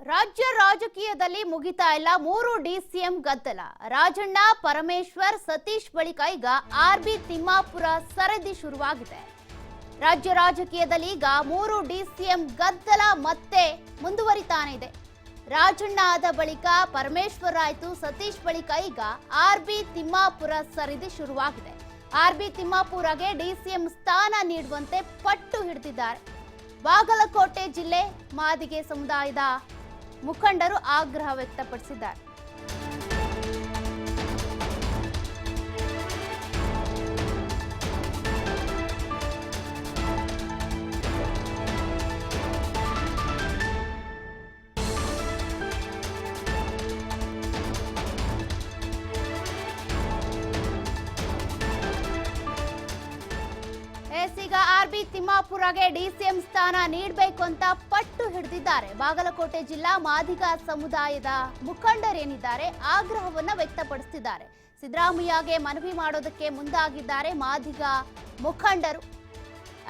ರಾಜ್ಯ ರಾಜಕೀಯದಲ್ಲಿ ಮುಗಿತಾ ಇಲ್ಲ. ಮೂರು ಡಿಸಿಎಂ ಗದ್ದಲ. ರಾಜಣ್ಣ, ಪರಮೇಶ್ವರ್, ಸತೀಶ್ ಬಳಿಕ ಈಗ ಆರ್ ಬಿ ತಿಮ್ಮಾಪುರ ಸರದಿ ಶುರುವಾಗಿದೆ. ರಾಜ್ಯ ರಾಜಕೀಯದಲ್ಲಿ ಈಗ ಮೂರು ಡಿಸಿಎಂ ಗದ್ದಲ ಮತ್ತೆ ಮುಂದುವರಿತಾನೆ ಇದೆ. ರಾಜಣ್ಣ ಆದ ಬಳಿಕ ಪರಮೇಶ್ವರ್ ಆಯ್ತು, ಸತೀಶ್ ಬಳಿಕ ಈಗ ಆರ್ ಬಿ ತಿಮ್ಮಾಪುರ ಸರದಿ ಶುರುವಾಗಿದೆ. ಆರ್ ಬಿ ತಿಮ್ಮಾಪುರಗೆ ಡಿಸಿಎಂ ಸ್ಥಾನ ನೀಡುವಂತೆ ಪಟ್ಟು ಹಿಡಿದಿದ್ದಾರೆ. ಬಾಗಲಕೋಟೆ ಜಿಲ್ಲೆ ಮಾದಿಗೆ ಸಮುದಾಯದ ಮುಖಂಡರು ಆಗ್ರಹ ವ್ಯಕ್ತಪಡಿಸಿದ್ದಾರೆ. ಈಗ ಆರ್ ಬಿ ತಿಮ್ಮಾಪುರಗೆ ಡಿಸಿಎಂ ಸ್ಥಾನ ನೀಡಬೇಕು ಅಂತ ಪಟ್ಟು ಹಿಡಿದಿದ್ದಾರೆ. ಬಾಗಲಕೋಟೆ ಜಿಲ್ಲಾ ಮಾದಿಗ ಸಮುದಾಯದ ಮುಖಂಡರೇನಿದ್ದಾರೆ ಆಗ್ರಹವನ್ನ ವ್ಯಕ್ತಪಡಿಸಿದ್ದಾರೆ ಸಿದ್ದರಾಮಯ್ಯಗೆ ಮನವಿ ಮಾಡೋದಕ್ಕೆ ಮುಂದಾಗಿದ್ದಾರೆ ಮಾದಿಗ ಮುಖಂಡರು.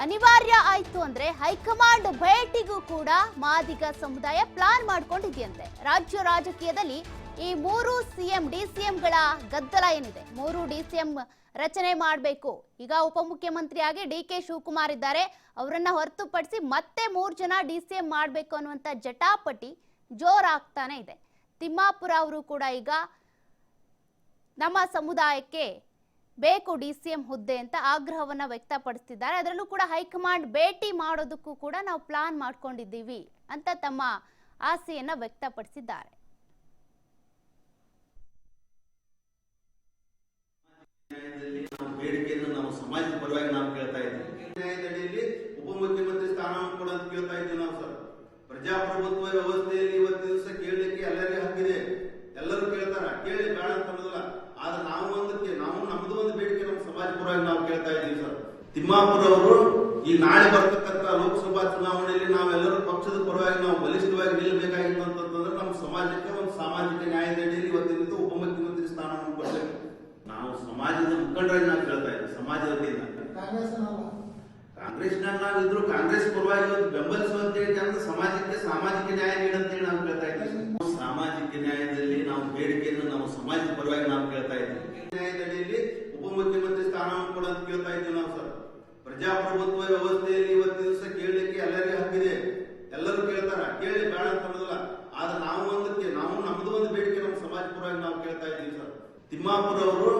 ಅನಿವಾರ್ಯ ಆಯ್ತು ಅಂದ್ರೆ ಹೈಕಮಾಂಡ್ ಭೇಟಿಗೂ ಕೂಡ ಮಾದಿಗ ಸಮುದಾಯ ಪ್ಲಾನ್ ಮಾಡ್ಕೊಂಡಿದೆಯಂತೆ. ರಾಜ್ಯ ರಾಜಕೀಯದಲ್ಲಿ ಈ ಮೂರು ಸಿಎಂ, ಡಿ ಸಿಎಂಗಳ ಗದ್ದಲ ಏನಿದೆ? ಮೂರು ಡಿ ಸಿಎಂ ರಚನೆ ಮಾಡಬೇಕು. ಈಗ ಉಪಮುಖ್ಯಮಂತ್ರಿಯಾಗಿ ಡಿ ಕೆ ಶಿವಕುಮಾರ್ ಇದ್ದಾರೆ. ಅವರನ್ನ ಹೊರತುಪಡಿಸಿ ಮತ್ತೆ ಮೂರು ಜನ ಡಿ ಸಿಎಂ ಮಾಡಬೇಕು ಅನ್ನುವಂಥ ಜಟಾಪಟಿ ಜೋರಾಗ್ತಾನೆ ಇದೆ. ತಿಮ್ಮಾಪುರ ಅವರು ಕೂಡ ಈಗ ನಮ್ಮ ಸಮುದಾಯಕ್ಕೆ ಬೇಕು ಡಿ ಸಿ ಎಂ ಹುದ್ದೆ ಅಂತ ಆಗ್ರಹವನ್ನ ವ್ಯಕ್ತಪಡಿಸ್ತಿದ್ದಾರೆ. ಅದರಲ್ಲೂ ಕೂಡ ಹೈಕಮಾಂಡ್ ಭೇಟಿ ಮಾಡೋದಕ್ಕೂ ಕೂಡ ನಾವು ಪ್ಲಾನ್ ಮಾಡ್ಕೊಂಡಿದ್ದೀವಿ ಅಂತ ತಮ್ಮ ಆಸೆಯನ್ನ ವ್ಯಕ್ತಪಡಿಸಿದ್ದಾರೆ ನ್ಯಾಯದಲ್ಲಿ ನಾವು ಬೇಡಿಕೆಯನ್ನು ನಾವು ಸಮಾಜದ ಪರವಾಗಿ ನಾವು ಕೇಳ್ತಾ ಇದ್ದೀವಿ ನ್ಯಾಯದಡಿಯಲ್ಲಿ ಉಪಮುಖ್ಯಮಂತ್ರಿ ಸ್ಥಾನವನ್ನು ಕೂಡ ಅಂತ ಕೇಳ್ತಾ ಇದ್ದೀವಿ ನಾವು ಸರ್ ಪ್ರಜಾಪ್ರಭುತ್ವ ವ್ಯವಸ್ಥೆಯಲ್ಲಿ ಇವತ್ತು ದಿವಸ ಕೇಳಲಿಕ್ಕೆ ಎಲ್ಲರಿಗೂ ಹಕ್ಕಿದೆ ಎಲ್ಲರೂ ಕೇಳ್ತಾರ ಕೇಳಿ ಬೇಡ ಅಂತ ಅನ್ನೋದಿಲ್ಲ ಆದ್ರೆ ನಾವು ಒಂದಕ್ಕೆ ನಾವು ನಮ್ದು ಒಂದು ಬೇಡಿಕೆ ನಮ್ಮ ಸಮಾಜ ಪರವಾಗಿ ನಾವು ಕೇಳ್ತಾ ಇದ್ದೀವಿ ಸರ್ ತಿಮ್ಮಾಪುರ ಅವರು ಈ ನಾಳೆ ಬರ್ತಕ್ಕಂಥ ಲೋಕಸಭಾ ಚುನಾವಣೆಯಲ್ಲಿ ನಾವೆಲ್ಲರೂ ಪಕ್ಷದ ಪರವಾಗಿ ನಾವು ಬಲಿಷ್ಠವಾಗಿ ನಿಲ್ಲಬೇಕಾಗಿತ್ತು ನಮ್ಮ ಸಮಾಜಕ್ಕೆ ಒಂದು ಸಾಮಾಜಿಕ ನ್ಯಾಯದಡಿಯಲ್ಲಿ ಇವತ್ತಿನಿಂದ ಉಪಮುಖ್ಯಮಂತ್ರಿ ಸ್ಥಾನವನ್ನು ಕೊಡಬೇಕು ನಾವು ಸಮಾಜದ ಮುಖಂಡರಾಗಿ ನಾವು ಕೇಳ್ತಾ ಇದ್ದೀವಿ ಸಮಾಜದ ವತಿಯಿಂದ ಕಾಂಗ್ರೆಸ್ನಾಗ ನಾವಿದ್ರು ಕಾಂಗ್ರೆಸ್ ಪರವಾಗಿ ಬೆಂಬಲಿಸುವಂತ ಹೇಳಿ ಅಂತ ಸಮಾಜಕ್ಕೆ ಸಾಮಾಜಿಕ ನ್ಯಾಯ ನೀಡಂತೇಳಿ ನಾವು ಕೇಳ್ತಾ ಇದ್ದೀವಿ ಸಾಮಾಜಿಕ ನ್ಯಾಯದಲ್ಲಿ ನಾವು ಬೇಡಿಕೆಯನ್ನು ನಾವು ಸಮಾಜದ ಪರವಾಗಿ ನಾವು ವ್ಯವಸ್ಥೆಯಲ್ಲಿ ಇವತ್ತು ದಿವಸ ಕೇಳಲಿಕ್ಕೆ ಎಲ್ಲರಿಗೂ ಹಕ್ಕಿದೆ ಎಲ್ಲರೂ ಕೇಳ್ತಾರ. ಕೇಳಿ, ಬೇಡ ಅಂತ ಅನ್ನೋದಿಲ್ಲ. ಆದ್ರೆ ನಾವು ಒಂದಕ್ಕೆ ನಾವು ನಮ್ದು ಒಂದು ಬೇಡಿಕೆ ನಮ್ಮ ಸಮಾಜ ಪರವಾಗಿ ನಾವು ಕೇಳ್ತಾ ಇದ್ದೀವಿ ಸರ್. ತಿಮ್ಮಾಪುರ ಅವರು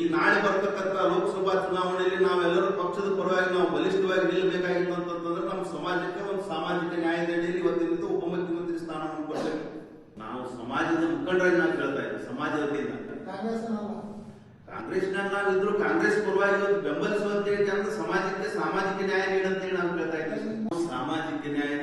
ಈ ನಾಳೆ ಬರ್ತಕ್ಕಂಥ ಲೋಕಸಭಾ ಚುನಾವಣೆಯಲ್ಲಿ ನಾವೆಲ್ಲರೂ ಪಕ್ಷದ ಪರವಾಗಿ ನಾವು ಬಲಿಷ್ಠವಾಗಿ ನಿಲ್ಲಬೇಕಾಗಿತ್ತು ಅಂತಂದ್ರೆ ನಮ್ಮ ಸಮಾಜಕ್ಕೆ ಒಂದು ಸಾಮಾಜಿಕ ನ್ಯಾಯದಡಿಯಲ್ಲಿ ಇವತ್ತಿನಿಂದ ಉಪಮುಖ್ಯಮಂತ್ರಿ ಸ್ಥಾನವನ್ನು ಕೊಡಬೇಕು. ನಾವು ಸಮಾಜದ ಮುಖಂಡರಾಗಿ ನಾವು ಕೇಳ್ತಾ ಇದ್ದೀವಿ ಸಮಾಜದ ವತಿಯಿಂದ. ಕಾಂಗ್ರೆಸ್ನಾಗ ಇದ್ರು ಕಾಂಗ್ರೆಸ್ ಪರವಾಗಿ ಇವತ್ತು ಬೆಂಬಲಿಸುವಂತ ಹೇಳಿ ಅಂತ ಸಮಾಜಕ್ಕೆ ಸಾಮಾಜಿಕ ನ್ಯಾಯ ನೀಡಂತೇಳಿ ನಾವು ಕೇಳ್ತಾ ಇದ್ದೀವಿ. ಸಾಮಾಜಿಕ ನ್ಯಾಯ